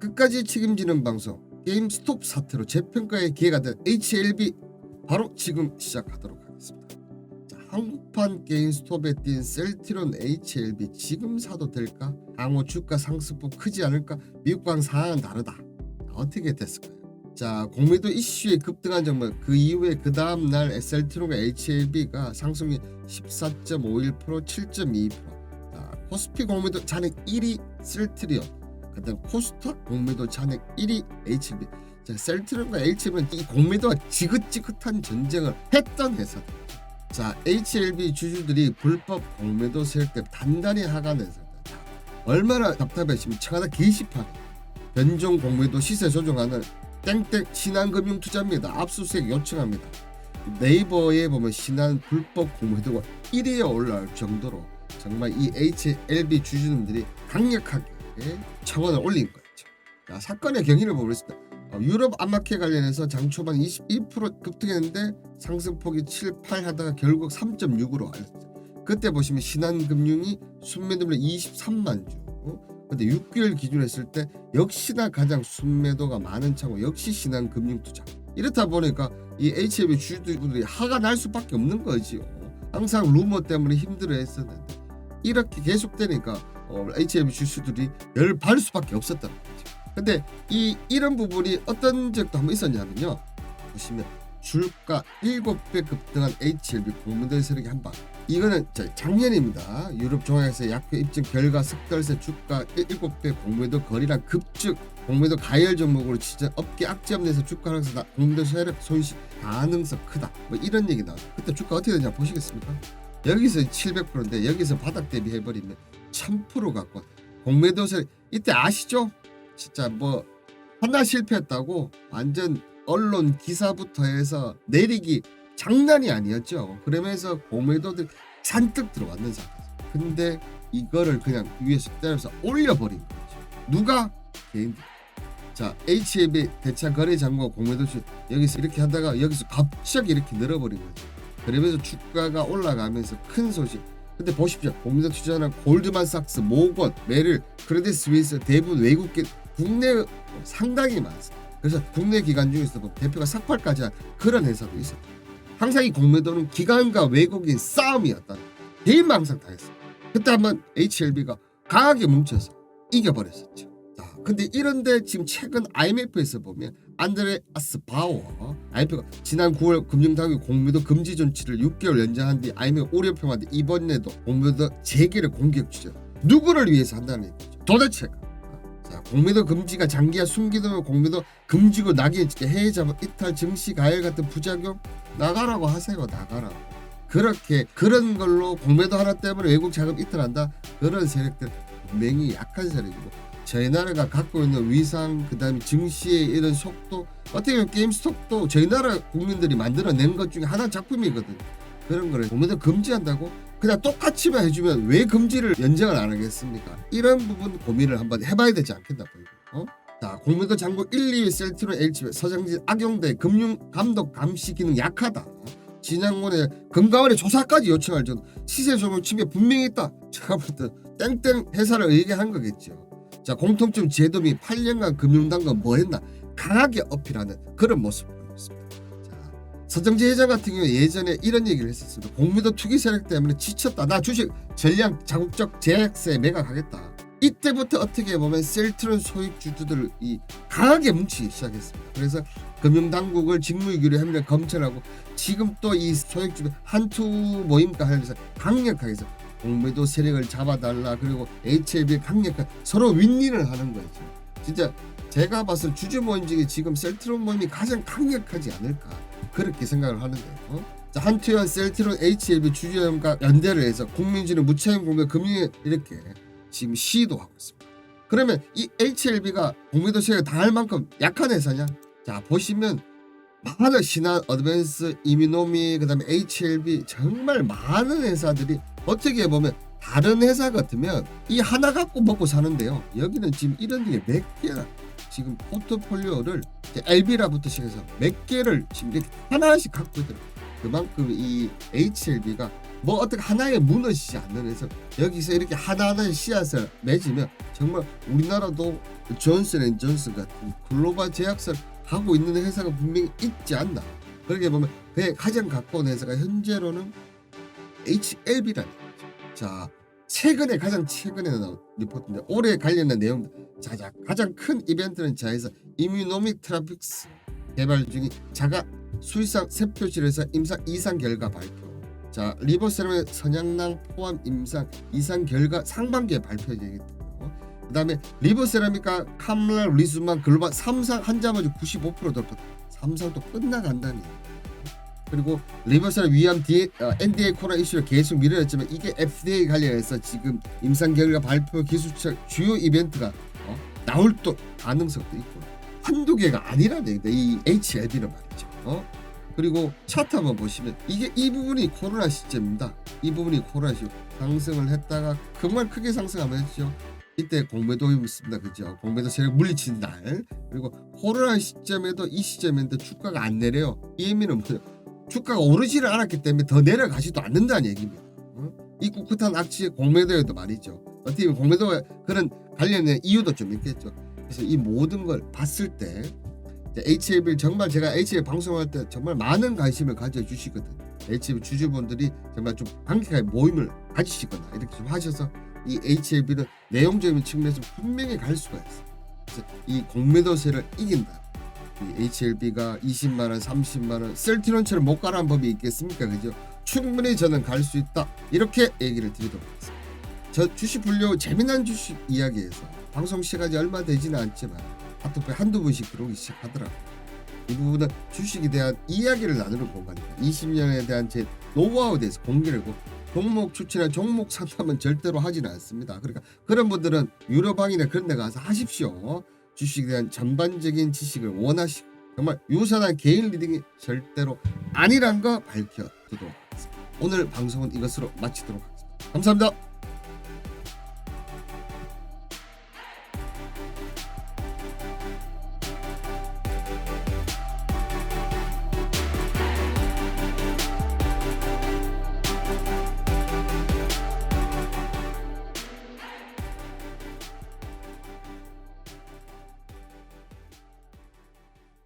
끝까지 책임지는 방송 게임 스톱 사태로 재평가의 기회가 된 HLB 바로 지금 시작하도록 하겠습니다. 자, 한국판 게임 스톱에 띈 셀트론 HLB 지금 사도 될까? 향후 주가 상승폭 크지 않을까? 미국과는 상황은 다르다. 어떻게 됐을까요? 자 공매도 이슈에 급등한 점은 그 이후에 그 다음 날 셀트론과 HLB가 상승이 14.51% 7.22%. 자 코스피 공매도 잔액 1위 셀트리온 그다음 코스닥 공매도 잔액 1위 HLB. 자 셀트론과 HLB는 이 공매도와 지긋지긋한 전쟁을 했던 회사들. 자 HLB 주주들이 불법 공매도 때문에 단단히 하간해서 얼마나 답답해지면 청와대 게시판에 변종 공매도 시세 조정하는 땡땡 신한금융투자입니다. 압수수색 요청합니다. 네이버에 보면 신한 불법 공매도가 1위에 올라올 정도로 정말 이 HLB 주주님들이 강력하게 청원을 올린 거죠. 자, 사건의 경위를 보겠습니다. 어, 유럽 안마켓 관련해서 장 초반 21% 급등했는데 상승폭이 7, 8 하다가 결국 3.6으로 알렸어요. 그때 보시면 신한금융이 순매도를 23만 주. 근데 6개월 기준 했을 때 역시나 가장 순매도가 많은 차고 역시 신한금융투자. 이렇다 보니까 이 HLB 주주들이 화가 날 수밖에 없는 거지요. 항상 루머 때문에 힘들어했었는데 이렇게 계속되니까 어, HLB 주주들이 열받을 수밖에 없었다는 거죠. 근데 이 이런 부분이 어떤 적도 한번 있었냐면요. 보시면 주가 7배 급등한 HLB 공무원 세력이 한 방. 이거는 저 작년입니다. 유럽 종합에서 약표 입증 결과 석달세 주가 7배 공매도 거리랑 급증 공매도 가열 종목으로 진짜 업계 악재 업 내에서 주가 하락해서 나- 공매도 세력 손실 가능성 크다. 뭐 이런 얘기 나와. 그때 주가 어떻게 되냐 보시겠습니까? 여기서 700%인데 여기서 바닥 대비해 버리면 1000% 갖고 공매도 세력 이때 아시죠? 진짜 뭐 하나 실패했다고 완전 언론 기사부터 해서 내리기 장난이 아니었죠. 그러면서 공매도들 잔뜩 들어왔는 상태. 근데 이거를 그냥 위에서 때려서 올려버린 거죠. 누가 개인들. 자 HLB 대차 거래 장과 공매도 시 여기서 이렇게 하다가 여기서 갑자기 이렇게 늘어버린 거죠. 그러면서 주가가 올라가면서 큰 소식. 근데 보십시오. 공매도 투자는 골드만삭스, 모건, 메릴, 크레딧 스위스 대부분 외국계 국내 상당히 많습니다. 그래서 국내 기관 중에서도 뭐 대표가 삭발까지 한 그런 회사도 있어요. 항상 이 공매도는 기관과 외국인 싸움이었다. 개인만 항상 다 했어요. 그때 한번 HLB가 강하게 뭉쳐서 이겨버렸었죠. 자, 근데 이런데 지금 최근 IMF에서 보면 안드레 아스 바워 IMF가 지난 9월 금융당국 공매도 금지 조치를 6개월 연장한 뒤 IMF 우려 평가한데 이번에도 공매도 재개를 공격 주죠. 누구를 위해서 한다는 얘기죠. 도대체가. 자, 공매도 금지가 장기화 숨기도 공매도 금지고 낙인 해외 자본 이탈 증시 가열 같은 부작용 나가라고 하세요 나가라고 그렇게 그런 걸로 공매도 하나 때문에 외국 자금 이탈한다 그런 세력들 분명히 약한 세력이고 저희 나라가 갖고 있는 위상 그다음에 증시의 이런 속도 어떻게 보면 게임스톱도 저희 나라 국민들이 만들어낸 것 중에 하나 작품이거든 그런 거를 공매도 금지한다고 그냥 똑같이만 해주면 왜 금지를 연장을 안 하겠습니까 이런 부분 고민을 한번 해봐야 되지 않겠나 보이고 어? 자, 공매도 장고 1, 2위 셀트론 LG 서정진 악용대 금융 감독 감시 기능 약하다. 진양원에 금감원에 조사까지 요청할 정도 시세 조정 침해 분명히 있다. 제가 볼때 땡땡 회사를 얘기한 거겠죠. 자, 공통점 제도 및 8년간 금융당국 뭐 했나 강하게 어필하는 그런 모습을 보이고 있습니다. 자, 서정지 회장 같은 경우 예전에 이런 얘기를 했었습니다. 공매도 투기 세력 때문에 지쳤다. 나 주식 전량 자국적 제약세 매각하겠다. 이때부터 어떻게 보면 셀트론 소액 주주들을 이 강하게 뭉치기 시작했습니다. 그래서 금융당국을 직무유기로 하면 검찰하고 지금 또 이 소액주주 한투 모임과 하면서 강력하게 해서 공매도 세력을 잡아달라 그리고 HLB 강력한 서로 윈윈을 하는 거죠. 진짜 제가 봤을 때 주주 모임 중에 지금 셀트론 모임이 가장 강력하지 않을까 그렇게 생각을 하는데요. 어? 자, 한투현 셀트론 HLB 주주연과 연대를 해서 국민주는 무차익 공매 금융에 이렇게 지금 시도 하고 있습니다. 그러면 이 HLB가 공매도 세력 당할 만큼 약한 회사냐? 자 보시면 많은 신한, 어드밴스, 이미노미, 그다음에 HLB 정말 많은 회사들이 어떻게 보면 다른 회사 같으면 이 하나 갖고 먹고 사는데요. 여기는 지금 이런 게 몇 개나 지금 포트폴리오를 LB라부터 시작해서 몇 개를 지금 이렇게 하나씩 갖고 있더라고요. 그만큼 이 HLB가 뭐 어떻게 하나에 무너지지 않는 해서 여기서 이렇게 하나하나의 씨앗을 맺으면 정말 우리나라도 존슨앤존슨 같은 글로벌 제약사를 하고 있는 회사가 분명히 있지 않나 그렇게 보면 그 가장 가까운 회사가 현재로는 HLB라는 거죠. 자 최근에 가장 최근에 나온 리포트인데 올해 관련된 내용 자자 가장 큰 이벤트는 자에서 이뮤노믹 트라픽스 개발 중인 자가 수의상 세표실에서 임상 이상 결과 발표. 자 리버세럼의 선양낭 포함 임상 이상 결과 상반기에 발표되겠고요. 그다음에 리버세라믹과 카멜라 리즈만 글로벌 3상 한자마저 95% 돌파. 3상도 끝나간다니. 그리고 리버세럼 위암 D, 어, NDA 코로나 이슈를 계속 미뤄냈지만 이게 FDA 관련해서 지금 임상 결과 발표 기술적 주요 이벤트가 어? 나올 또 가능성도 있고 한두 개가 아니라는 얘기다. 이 HLB는 말이죠. 어? 그리고 차트 한번 보시면 이게 이 부분이 코로나 시점입니다. 이 부분이 코로나 시점 상승을 했다가 정말 크게 상승하면 했죠. 이때 공매도 있습니다. 그죠? 공매도 세력 물리친 날 그리고 코로나 시점에도 이 시점인데 주가가 안 내려요. 이 의미는 뭐예요? 주가가 오르지를 않았기 때문에 더 내려가지도 않는다는 얘기입니다. 어? 이 꿋꿋한 악취의 공매도에도 말이죠. 어떻게 보면 공매도와 그런 관련된 이유도 좀 있겠죠. 그래서 이 모든 걸 봤을 때 HLB 정말 제가 HL 방송할 때 정말 많은 관심을 가져주시거든. HL 주주분들이 정말 좀 강력하게 모임을 가지시거나 이렇게 좀 하셔서 이 HLB는 내용적인 측면에서 분명히 갈 수가 있어. 그래서 이 공매도세를 이긴다. 이 HLB가 20만 원, 30만 원, 셀티론처럼 못 가라는 법이 있겠습니까? 그죠? 충분히 저는 갈 수 있다. 이렇게 얘기를 드리도록 하겠습니다. 저 주식 불려 재미난 주식 이야기에서 방송 시간이 얼마 되지는 않지만 카톡에 한두 분씩 들어오기 시작하더라고요. 이 부분은 주식에 대한 이야기를 나누는 공간입니다. 20년에 대한 제 노하우에 대해서 공개를 하고 종목 추천이나 종목 상담은 절대로 하지는 않습니다. 그러니까 그런 분들은 유료방이나 그런 데 가서 하십시오. 주식에 대한 전반적인 지식을 원하시고 정말 유사한 개인 리딩이 절대로 아니란 거 밝혀두도록 하겠습니다. 오늘 방송은 이것으로 마치도록 하겠습니다. 감사합니다.